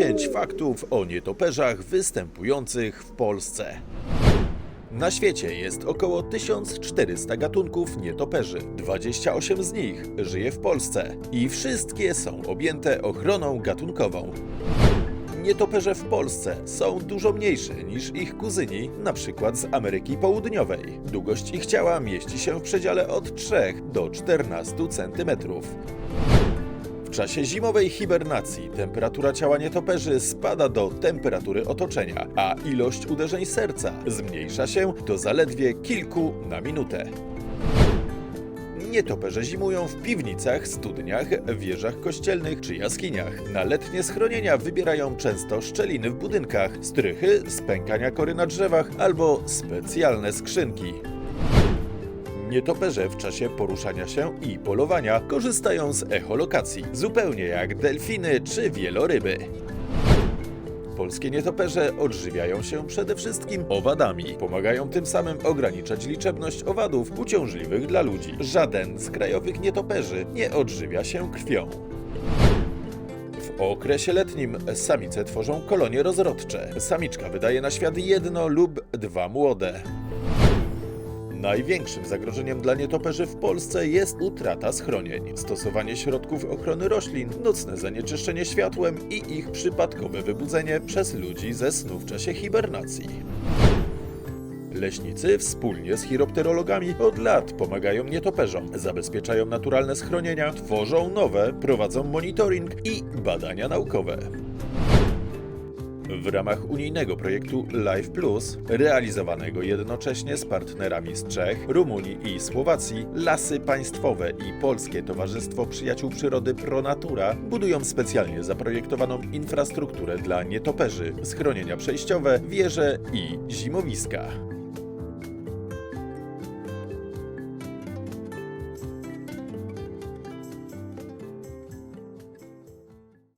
10 faktów o nietoperzach występujących w Polsce. Na świecie jest około 1400 gatunków nietoperzy. 28 z nich żyje w Polsce i wszystkie są objęte ochroną gatunkową. Nietoperze w Polsce są dużo mniejsze niż ich kuzyni, na przykład z Ameryki Południowej. Długość ich ciała mieści się w przedziale od 3 do 14 cm. Czasie zimowej hibernacji temperatura ciała nietoperzy spada do temperatury otoczenia, a ilość uderzeń serca zmniejsza się do zaledwie kilku na minutę. Nietoperze zimują w piwnicach, studniach, wieżach kościelnych czy jaskiniach. Na letnie schronienia wybierają często szczeliny w budynkach, strychy, spękania kory na drzewach albo specjalne skrzynki. Nietoperze w czasie poruszania się i polowania korzystają z echolokacji, zupełnie jak delfiny czy wieloryby. Polskie nietoperze odżywiają się przede wszystkim owadami. Pomagają tym samym ograniczać liczebność owadów uciążliwych dla ludzi. Żaden z krajowych nietoperzy nie odżywia się krwią. W okresie letnim samice tworzą kolonie rozrodcze. Samiczka wydaje na świat jedno lub dwa młode. Największym zagrożeniem dla nietoperzy w Polsce jest utrata schronień, stosowanie środków ochrony roślin, nocne zanieczyszczenie światłem i ich przypadkowe wybudzenie przez ludzi ze snu w czasie hibernacji. Leśnicy wspólnie z chiropterologami od lat pomagają nietoperzom, zabezpieczają naturalne schronienia, tworzą nowe, prowadzą monitoring i badania naukowe. W ramach unijnego projektu Life Plus, realizowanego jednocześnie z partnerami z Czech, Rumunii i Słowacji, Lasy Państwowe i Polskie Towarzystwo Przyjaciół Przyrody ProNatura budują specjalnie zaprojektowaną infrastrukturę dla nietoperzy, schronienia przejściowe, wieże i zimowiska.